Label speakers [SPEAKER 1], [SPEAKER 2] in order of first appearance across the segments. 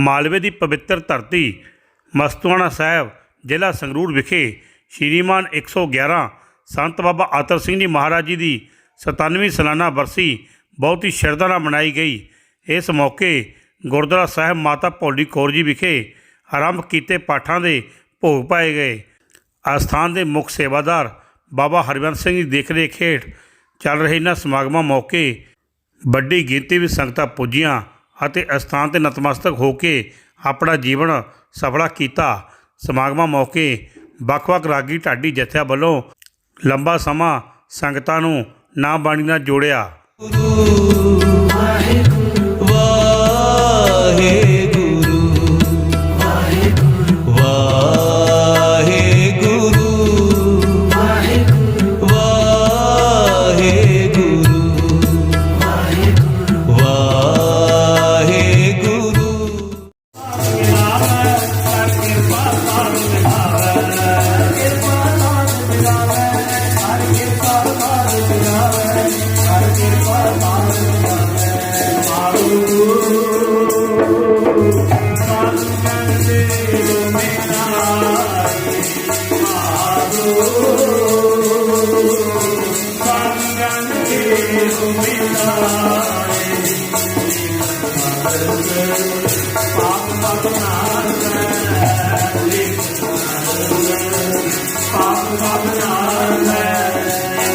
[SPEAKER 1] ਮਾਲਵੇ ਦੀ ਪਵਿੱਤਰ ਧਰਤੀ, ਮਸਤੂਆਣਾ ਸਾਹਿਬ, ਜ਼ਿਲ੍ਹਾ ਸੰਗਰੂਰ ਵਿਖੇ ਸ਼੍ਰੀਮਾਨ 111 ਸੰਤ ਬਾਬਾ ਆਤਰ ਸਿੰਘ ਜੀ ਮਹਾਰਾਜ ਜੀ ਦੀ 97ਵੀਂ ਸਾਲਾਨਾ ਬਰਸੀ ਬਹੁਤ ਹੀ ਸ਼ਰਧਾ ਨਾਲ ਮਨਾਈ ਗਈ। ਇਸ ਮੌਕੇ ਗੁਰਦੁਆਰਾ ਸਾਹਿਬ ਮਾਤਾ ਭੋਲੀ ਕੌਰ ਜੀ ਵਿਖੇ ਆਰੰਭ ਕੀਤੇ ਪਾਠਾਂ ਦੇ ਭੋਗ ਪਾਏ ਗਏ। ਆਸਥਾਨ ਦੇ ਮੁੱਖ ਸੇਵਾਦਾਰ ਬਾਬਾ ਹਰਵੰਤ ਸਿੰਘ ਜੀ ਦੇਖ ਰੇਖ ਹੇਠ ਚੱਲ ਰਹੇ ਇਹਨਾਂ ਸਮਾਗਮਾਂ ਮੌਕੇ ਵੱਡੀ ਗਿਣਤੀ ਵਿੱਚ ਸੰਗਤਾਂ ਪੁੱਜੀਆਂ। ਅਤੇ ਅਸਥਾਨ ਤੇ ਨਤਮਸਤਕ ਹੋ ਕੇ ਆਪਣਾ ਜੀਵਨ ਸਫਲਾ ਕੀਤਾ। ਸਮਾਗਮਾਂ ਮੌਕੇ ਵੱਖ-ਵੱਖ ਰਾਗੀ ਢਾਡੀ ਜਥਿਆਂ ਵੱਲੋਂ ਲੰਬਾ ਸਮਾਂ ਸੰਗਤਾਂ ਨੂੰ ਨਾ ਬਾਣੀ ਨਾਲ ਜੋੜਿਆ।
[SPEAKER 2] ਵਾਹਿਗੁਰੂ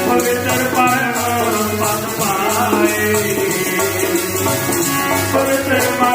[SPEAKER 1] ਪਵਿੱਤਰ ਪਰਮ ਪਦ ਪਾਏ ਪਵਿੱਤਰ ਪਰਮ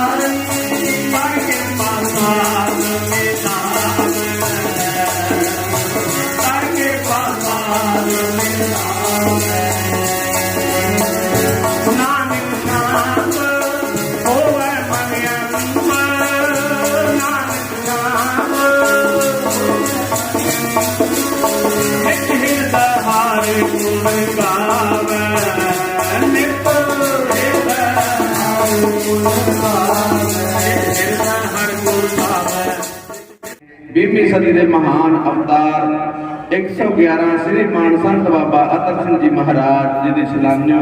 [SPEAKER 3] 20ਵੀਂ ਸਦੀ ਦੇ ਮਹਾਨ ਅਵਤਾਰ 111 ਸ੍ਰੀ ਮਾਨ ਸੰਤ ਬਾਬਾ ਅਤਰ ਸਿੰਘ ਜੀ ਮਹਾਰਾਜ ਜੀ ਦੀ ਸਲਾਨਿਓ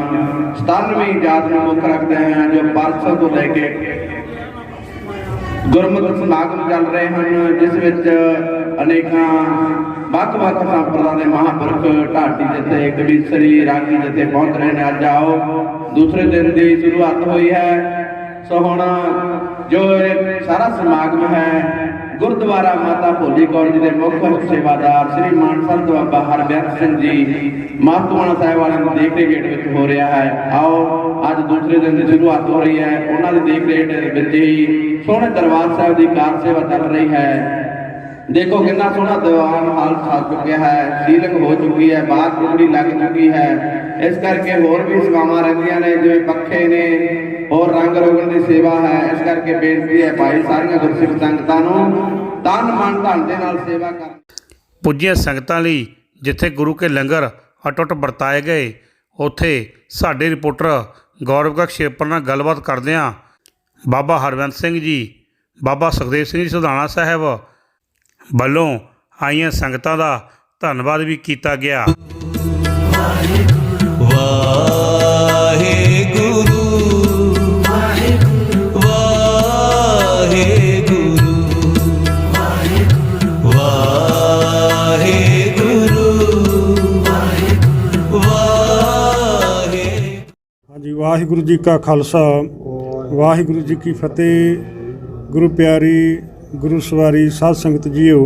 [SPEAKER 3] 97ਵੀਂ ਯਾਦ ਨੂੰ ਮੁੱਖ ਰੱਖਦੇ ਹਾਂ ਜੋ ਪਰਸੋਂ ਤੋਂ ਲੈ ਕੇ ਗੁਰਮਤਿ ਸਮਾਗਮ ਚੱਲ ਰਹੇ ਹਨ, ਜਿਸ ਵਿੱਚ ਅਨੇਕਾਂ ਵੱਖ-ਵੱਖ ਸੰਪਰਦਾ ਦੇ ਮਹਾਂਪੁਰਖ ਢਾਡੀ ਜਿੱਥੇ ਕਵੀਸ਼ਰੀ ਰਾਗੀ ਜਿੱਥੇ ਪਹੁੰਚ ਰਹੇ ਨੇ, ਅੱਜ ਆਓ। ਦੂਸਰੇ ਦਿਨ ਦੀ ਸ਼ੁਰੂਆਤ ਹੋਈ ਹੈ। ਸੋ ਹੁਣ ਜੋ ਸਾਰਾ ਸਮਾਗਮ ਹੈ ਗੁਰਦੁਆਰਾ ਮਾਤਾ ਭੋਲੀ ਕੌਰ ਜੀ ਦੇ ਮੁੱਖ ਸੇਵਾਦਾਰ ਸ੍ਰੀ ਮਾਨ ਸੰਤ ਬਾਬਾ ਹਰਬੰਸ ਸਿੰਘ ਜੀ ਮਾਤੂਆਣਾ ਸਾਹਿਬ ਵਾਲਿਆਂ ਦੀ ਦੇਖ ਰੇਖ ਵਿੱਚ ਹੋ ਰਿਹਾ ਹੈ। ਆਓ, ਅੱਜ ਦੂਸਰੇ ਦਿਨ ਦੀ ਸ਼ੁਰੂਆਤ ਹੋ ਰਹੀ ਹੈ। ਉਹਨਾਂ ਦੀ ਦੇਖ ਰੇਖ ਵਿੱਚ ਹੀ ਸੋਹਣੇ ਦਰਬਾਰ ਸਾਹਿਬ ਦੀ ਕਾਰ ਸੇਵਾ ਚੱਲ ਰਹੀ ਹੈ। ਦੇਖੋ ਕਿੰਨਾ ਸੋਹਣਾ ਦੀਵਾਨ ਹਾਲ ਸਜ ਚੁੱਕਿਆ ਹੈ। ਸੀਲਿੰਗ ਹੋ ਚੁੱਕੀ ਹੈ ਬਾਹਰ ਕੁੰਡੀ ਲੱਗ ਚੁੱਕੀ ਹੈ। ਇਸ ਕਰਕੇ ਹੋਰ ਵੀ ਸੇਵਾਵਾਂ ਰਹਿੰਦੀਆਂ ਨੇ, ਜਿਵੇਂ ਪੱਖੇ ਨੇ ਹੋਰ ਰੰਗ ਰੋਗਨ ਦੀ ਸੇਵਾ ਹੈ ਇਸ ਕਰਕੇ ਬੇਨਤੀ ਹੈ ਭਾਈ ਸਾਰੀਆਂ ਗੁਰਸਿੱਖ ਸੰਗਤਾਂ ਨੂੰ ਤਨ ਮਨ ਧਨ ਦੇ ਨਾਲ ਸੇਵਾ ਕਰਨ।
[SPEAKER 1] ਪੁੱਜੀਆਂ ਸੰਗਤਾਂ ਲਈ ਜਿੱਥੇ ਗੁਰੂ ਕੇ ਲੰਗਰ ਅਟੁੱਟ ਵਰਤਾਏ ਗਏ ਉੱਥੇ ਸਾਡੇ ਰਿਪੋਰਟਰ ਗੌਰਵ ਕਸ਼ੇਪਰ ਨਾਲ ਗੱਲਬਾਤ ਕਰਦਿਆਂ ਬਾਬਾ ਹਰਵੰਤ ਸਿੰਘ ਜੀ ਬਾਬਾ ਸੁਖਦੇਵ ਸਿੰਘ ਜੀ ਸੁਧਾਣਾ ਸਾਹਿਬ ਵੱਲੋਂ ਆਈਆਂ ਸੰਗਤਾਂ ਦਾ ਧੰਨਵਾਦ ਵੀ ਕੀਤਾ ਗਿਆ।
[SPEAKER 2] ਵਾਹਿਗੁਰੂ।
[SPEAKER 4] ਵਾਹਿਗੁਰੂ ਜੀ ਕਾ ਖਾਲਸਾ, ਵਾਹਿਗੁਰੂ ਜੀ ਕੀ ਫਤਿਹ। ਗੁਰੂ ਪਿਆਰੀ, ਗੁਰੂ ਸਵਾਰੀ ਸਾਧ ਸੰਗਤ ਜੀਓ,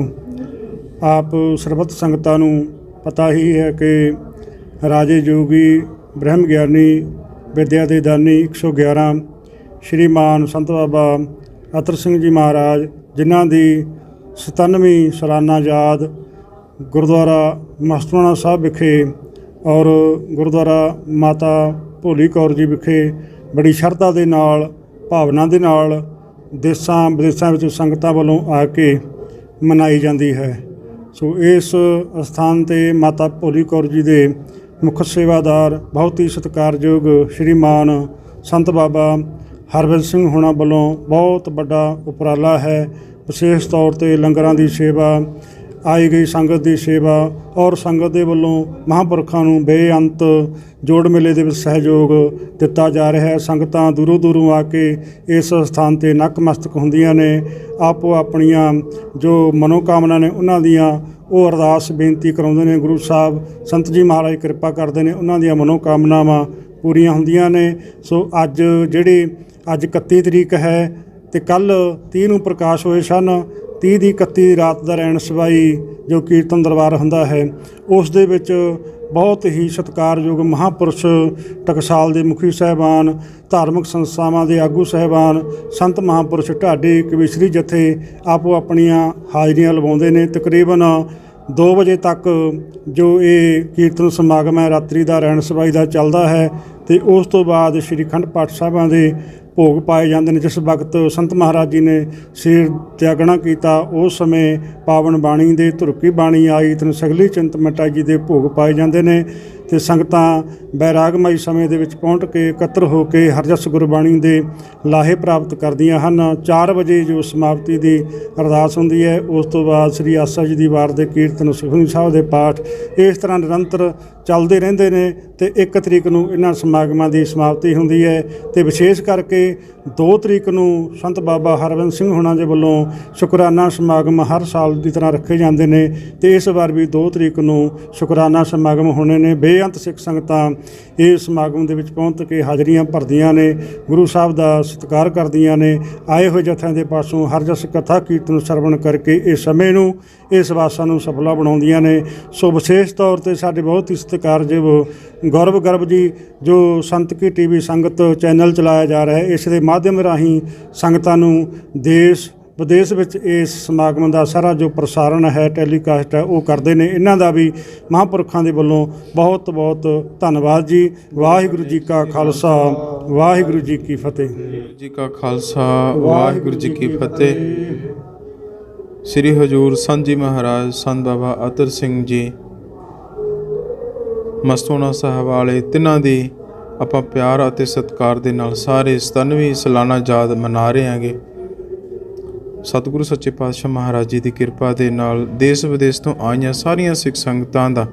[SPEAKER 4] ਆਪ ਸਰਬੱਤ ਸੰਗਤਾਂ ਨੂੰ ਪਤਾ ਹੀ ਹੈ ਕਿ ਰਾਜੇ ਜੋਗੀ, ਬ੍ਰਹਮ ਗਿਆਨੀ, ਵਿਦਿਆ ਦੇ ਦਾਨੀ 111 ਸ਼੍ਰੀਮਾਨ ਸੰਤ ਬਾਬਾ ਅਤਰ ਸਿੰਘ ਜੀ ਮਹਾਰਾਜ, ਜਿਨ੍ਹਾਂ ਦੀ 97ਵੀਂ ਸਾਲਾਨਾ ਯਾਦ ਗੁਰਦੁਆਰਾ ਮਸਤੂਆਣਾ ਸਾਹਿਬ ਵਿਖੇ ਔਰ ਗੁਰਦੁਆਰਾ ਮਾਤਾ ਭੋਲੀ ਕੌਰ ਜੀ ਵਿਖੇ ਬੜੀ ਸ਼ਰਧਾ ਦੇ ਨਾਲ, ਭਾਵਨਾ ਦੇ ਨਾਲ ਦੇਸਾਂ, ਵਿਦੇਸਾਂ ਵਿੱਚ ਸੰਗਤਾਂ ਵੱਲੋਂ ਆ ਕੇ ਮਨਾਈ ਜਾਂਦੀ ਹੈ। ਸੋ ਇਸ ਸਥਾਨ ਤੇ ਮਾਤਾ ਭੋਲੀ ਕੌਰ ਜੀ ਦੇ ਮੁੱਖ ਸੇਵਾਦਾਰ, ਬਹੁਤ ਹੀ ਸਤਿਕਾਰਯੋਗ ਸ਼੍ਰੀਮਾਨ ਸੰਤ ਬਾਬਾ ਹਰਵਿੰਦ ਸਿੰਘ ਹੋਣਾ ਵੱਲੋਂ ਬਹੁਤ ਵੱਡਾ ਉਪਰਾਲਾ ਹੈ। ਵਿਸ਼ੇਸ਼ ਤੌਰ ਤੇ ਲੰਗਰਾਂ ਦੀ ਸੇਵਾ ਆਈ ਗਈ ਸੰਗਤ ਦੀ ਸੇਵਾ ਔਰ ਸੰਗਤ ਦੇ ਵੱਲੋਂ ਮਹਾਂਪੁਰਖਾਂ ਨੂੰ ਬੇਅੰਤ ਜੋੜ ਮੇਲੇ ਦੇ ਵਿੱਚ ਸਹਿਯੋਗ ਦਿੱਤਾ ਜਾ ਰਿਹਾ ਹੈ। ਸੰਗਤਾਂ ਦੂਰੋਂ ਦੂਰੋਂ ਆ ਕੇ ਇਸ ਸਥਾਨ ਤੇ ਨਕਮਸਤਕ ਹੁੰਦੀਆਂ ਨੇ। ਆਪੋ ਆਪਣੀਆਂ ਜੋ ਮਨੋਕਾਮਨਾ ਨੇ ਉਹਨਾਂ ਦੀਆਂ ਉਹ ਅਰਦਾਸ ਬੇਨਤੀ ਕਰਾਉਂਦੇ ਨੇ। ਗੁਰੂ ਸਾਹਿਬ, ਸੰਤ ਜੀ ਮਹਾਰਾਜ ਕਿਰਪਾ ਕਰਦੇ ਨੇ, ਉਹਨਾਂ ਦੀਆਂ ਮਨੋਕਾਮਨਾਵਾਂ ਪੂਰੀਆਂ ਹੁੰਦੀਆਂ ਨੇ। ਸੋ ਅੱਜ ਜਿਹੜੀ ਅੱਜ 31 ਤਰੀਕ ਹੈ ਤੇ ਕੱਲ 30 ਨੂੰ ਪ੍ਰਕਾਸ਼ ਹੋਏ ਸਨ। 30 ਦੀ 31 ਦੀ ਰਾਤ ਦਾ ਰੈਣ ਸਵਾਈ ਜੋ ਕੀਰਤਨ ਦਰਬਾਰ ਹੁੰਦਾ ਹੈ, ਉਸ ਦੇ ਵਿੱਚ ਬਹੁਤ ਹੀ ਸਤਿਕਾਰਯੋਗ ਮਹਾਪੁਰਸ਼ ਟਕਸਾਲ ਦੇ ਮੁਖੀ ਸਾਹਿਬਾਨ, ਧਾਰਮਿਕ ਸੰਸਥਾਵਾਂ ਦੇ ਆਗੂ ਸਾਹਿਬਾਨ, ਸੰਤ ਮਹਾਪੁਰਸ਼ ਢਾਡੇ, ਕਵਿਸ਼ਰੀ ਜਥੇ ਆਪੋ ਆਪਣੀਆਂ ਹਾਜ਼ਰੀਆਂ ਲਵਾਉਂਦੇ ਨੇ। ਤਕਰੀਬਨ 2 ਵਜੇ ਤੱਕ ਜੋ ਇਹ ਕੀਰਤਨ ਸਮਾਗਮ ਹੈ, ਰਾਤਰੀ ਦਾ ਰਹਿਣ ਸਬਾਈ ਦਾ ਚੱਲਦਾ ਹੈ ਤੇ ਉਸ ਤੋਂ ਬਾਅਦ ਸ੍ਰੀ ਖੰਡ ਪਾਠ ਸਾਹਿਬਾਂ ਦੇ ਭੋਗ ਪਾਏ ਜਾਂਦੇ ਨੇ। ਜਿਸ ਵਕਤ ਸੰਤ ਮਹਾਰਾਜ ਜੀ ਨੇ ਸਿਰ ਤਿਆਗਣਾ ਕੀਤਾ, ਉਸ ਸਮੇਂ ਪਾਵਨ ਬਾਣੀ ਦੇ ਧੁਰਕੀ ਬਾਣੀ ਆਈ, ਤਨ ਸਗਲੀ ਚਿੰਤ ਮਟਾਈ ਜੀ ਦੇ ਭੋਗ ਪਾਏ ਜਾਂਦੇ ਨੇ। ਤੇ ਸੰਗਤਾਂ ਬੈਰਾਗਮਈ ਸਮੇਂ ਦੇ ਵਿੱਚ ਪਹੁੰਚ ਕੇ ਇਕੱਤਰ ਹੋ ਕੇ ਹਰਜਸ ਗੁਰਬਾਣੀ ਦੇ ਲਾਹੇ ਪ੍ਰਾਪਤ ਕਰਦੀਆਂ ਹਨ। 4 ਵਜੇ ਜੋ ਸਮਾਪਤੀ ਦੀ ਅਰਦਾਸ ਹੁੰਦੀ ਹੈ, ਉਸ ਤੋਂ ਬਾਅਦ ਸ੍ਰੀ ਆਸਾ ਜੀ ਦੀ ਵਾਰ ਦੇ ਕੀਰਤਨ ਸੁਖਮਨੀ ਸਾਹਿਬ ਦੇ ਪਾਠ ਇਸ ਤਰ੍ਹਾਂ ਨਿਰੰਤਰ ਚੱਲਦੇ ਰਹਿੰਦੇ ਨੇ ਤੇ 1 ਤਰੀਕ ਨੂੰ ਇਹਨਾਂ ਸਮਾਗਮਾਂ ਦੀ ਸਮਾਪਤੀ ਹੁੰਦੀ ਹੈ ਤੇ ਵਿਸ਼ੇਸ਼ ਕਰਕੇ 2 ਤਰੀਕ ਨੂੰ ਸੰਤ ਬਾਬਾ ਹਰਵਿੰਦ ਸਿੰਘ ਹੋਣਾ ਦੇ ਵੱਲੋਂ ਸ਼ੁਕਰਾਨਾ ਸਮਾਗਮ ਹਰ ਸਾਲ ਦੀ ਤਰ੍ਹਾਂ ਰੱਖੇ ਜਾਂਦੇ ਨੇ ਤੇ ਇਸ ਵਾਰ ਵੀ 2 ਤਰੀਕ ਨੂੰ ਸ਼ੁਕਰਾਨਾ ਸਮਾਗਮ ਹੋਣੇ ਨੇ। ਬੇਅੰਤ ਸਿੱਖ ਸੰਗਤਾਂ ਇਸ ਸਮਾਗਮ ਦੇ ਵਿੱਚ ਪਹੁੰਚ ਕੇ ਹਾਜ਼ਰੀਆਂ ਭਰਦੀਆਂ ਨੇ, ਗੁਰੂ ਸਾਹਿਬ ਦਾ ਸਤਿਕਾਰ ਕਰਦੀਆਂ ਨੇ, ਆਏ ਹੋਏ ਜਥਿਆਂ ਦੇ ਪਾਸੋਂ ਹਰ ਜਸ ਕਥਾ ਕੀਰਤਨ ਸਰਵਣ ਕਰਕੇ ਇਸ ਸਮੇਂ ਨੂੰ, ਇਸ ਵਾਸਾਂ ਨੂੰ ਸਫਲਾ ਬਣਾਉਂਦੀਆਂ ਨੇ। ਸੋ ਵਿਸ਼ੇਸ਼ ਤੌਰ ਤੇ ਸਾਡੇ ਬਹੁਤ ਹੀ ਸਤਿਕਾਰਯੋਗ ਗੌਰਵ ਗਰਭ ਜੀ, ਜੋ ਸੰਤ ਕੀ ਟੀਵੀ ਸੰਗਤ ਚੈਨਲ ਚਲਾਇਆ ਜਾ ਰਿਹਾ ਹੈ, ਇਸ ਦੇ ਮਾਧਿਅਮ ਰਾਹੀਂ ਸੰਗਤਾਂ ਨੂੰ ਦੇਸ਼ ਵਿਦੇਸ਼ ਵਿੱਚ ਇਸ ਸਮਾਗਮ ਦਾ ਸਾਰਾ ਜੋ ਪ੍ਰਸਾਰਣ ਹੈ, ਟੈਲੀਕਾਸਟ ਹੈ, ਉਹ ਕਰਦੇ ਨੇ। ਇਹਨਾਂ ਦਾ ਵੀ ਮਹਾਂਪੁਰਖਾਂ ਦੇ ਵੱਲੋਂ ਬਹੁਤ ਬਹੁਤ ਧੰਨਵਾਦ ਜੀ। ਵਾਹਿਗੁਰੂ ਜੀ ਕਾ ਖਾਲਸਾ, ਵਾਹਿਗੁਰੂ ਜੀ ਕੀ ਫਤਿਹ।
[SPEAKER 5] ਵਾਹਿਗੁਰੂ ਜੀ ਕਾ ਖਾਲਸਾ, ਵਾਹਿਗੁਰੂ ਜੀ ਕੀ ਫਤਿਹ। ਸ੍ਰੀ ਹਜੂਰ ਸੰਤ ਜੀ ਮਹਾਰਾਜ, ਸੰਤ ਬਾਬਾ ਅਤਰ ਸਿੰਘ ਜੀ ਮਸਤੂਣਾ ਸਾਹਿਬ ਵਾਲੇ, ਤਿੰਨਾਂ ਦੀ ਆਪਾਂ ਪਿਆਰ ਅਤੇ ਸਤਿਕਾਰ ਦੇ ਨਾਲ ਸਾਰੇ 97ਵੀਂ ਸਾਲਾਨਾ ਯਾਦ ਮਨਾ ਰਹੇ ਹਾਂਗੇ। ਸਤਿਗੁਰੂ ਸੱਚੇ ਪਾਤਸ਼ਾਹ ਮਹਾਰਾਜ ਜੀ ਦੀ ਕਿਰਪਾ ਦੇ ਨਾਲ ਦੇਸ਼ ਵਿਦੇਸ਼ ਤੋਂ ਆਈਆਂ ਸਾਰੀਆਂ ਸਿੱਖ ਸੰਗਤਾਂ ਦਾ,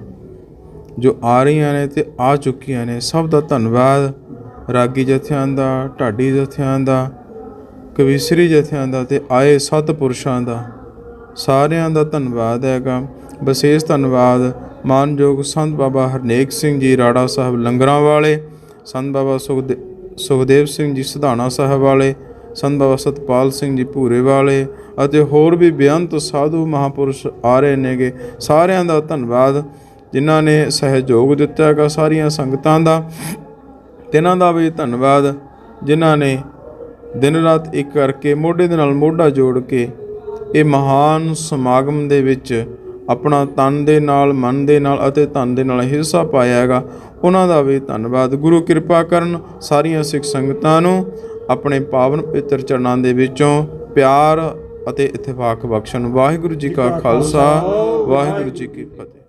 [SPEAKER 5] ਜੋ ਆ ਰਹੀਆਂ ਨੇ ਤੇ ਆ ਚੁੱਕੀਆਂ ਨੇ, ਸਭ ਦਾ ਧੰਨਵਾਦ। ਰਾਗੀ ਜਥਿਆਂ ਦਾ, ਢਾਡੀ ਜਥਿਆਂ ਦਾ, ਕਵੀਸਰੀ ਜਥਿਆਂ ਦਾ ਤੇ ਆਏ ਸਤਿਪੁਰਸ਼ਾਂ ਦਾ, ਸਾਰਿਆਂ ਦਾ ਧੰਨਵਾਦ ਹੈਗਾ। ਵਿਸ਼ੇਸ਼ ਧੰਨਵਾਦ ਮਾਨਯੋਗ ਸੰਤ ਬਾਬਾ ਹਰਨੇਕ ਸਿੰਘ ਜੀ ਰਾੜਾ ਸਾਹਿਬ ਲੰਗਰਾਂ ਵਾਲੇ, ਸੰਤ ਬਾਬਾ ਸੁਖਦੇ, ਸੁਖਦੇਵ ਸਿੰਘ ਜੀ ਸਿਧਾਣਾ ਸਾਹਿਬ ਵਾਲੇ ਸੰਤ ਬਾਬਾ ਸਤਪਾਲ ਸਿੰਘ ਜੀ ਭੂਰੇ ਵਾਲੇ ਅਤੇ ਹੋਰ ਵੀ ਬੇਅੰਤ ਸਾਧੂ ਮਹਾਪੁਰਸ਼ ਆ ਰਹੇ ਨੇਗੇ। ਸਾਰਿਆਂ ਦਾ ਧੰਨਵਾਦ। ਜਿਨ੍ਹਾਂ ਨੇ ਸਹਿਯੋਗ ਦਿੱਤਾ ਹੈਗਾ ਸਾਰੀਆਂ ਸੰਗਤਾਂ ਦਾ। ਤਿਨਾਂ ਦਾ ਵੀ ਧੰਨਵਾਦ। ਜਿਨ੍ਹਾਂ ਨੇ ਦਿਨ ਰਾਤ ਇੱਕ ਕਰਕੇ ਮੋਢੇ ਦੇ ਨਾਲ ਮੋਢਾ ਜੋੜ ਕੇ ਇਹ ਮਹਾਨ ਸਮਾਗਮ ਦੇ ਵਿੱਚ ਆਪਣਾ ਤਨ ਦੇ ਨਾਲ, ਮਨ ਦੇ ਨਾਲ ਅਤੇ ਧਨ ਦੇ ਨਾਲ ਹਿੱਸਾ ਪਾਇਆ ਹੈਗਾ। ਉਹਨਾਂ ਦਾ ਵੀ ਧੰਨਵਾਦ। ਗੁਰੂ ਕਿਰਪਾ ਕਰਨ ਸਾਰੀਆਂ ਸਿੱਖ ਸੰਗਤਾਂ ਨੂੰ। ਆਪਣੇ ਪਾਵਨ ਪਵਿੱਤਰ ਚਰਨਾਂ ਦੇ ਵਿੱਚੋਂ ਪਿਆਰ ਅਤੇ ਇਤਫਾਕ ਬਖਸ਼ਣ। ਵਾਹਿਗੁਰੂ ਜੀ ਕਾ ਖਾਲਸਾ, ਵਾਹਿਗੁਰੂ ਜੀ ਕੀ ਫਤਿਹ।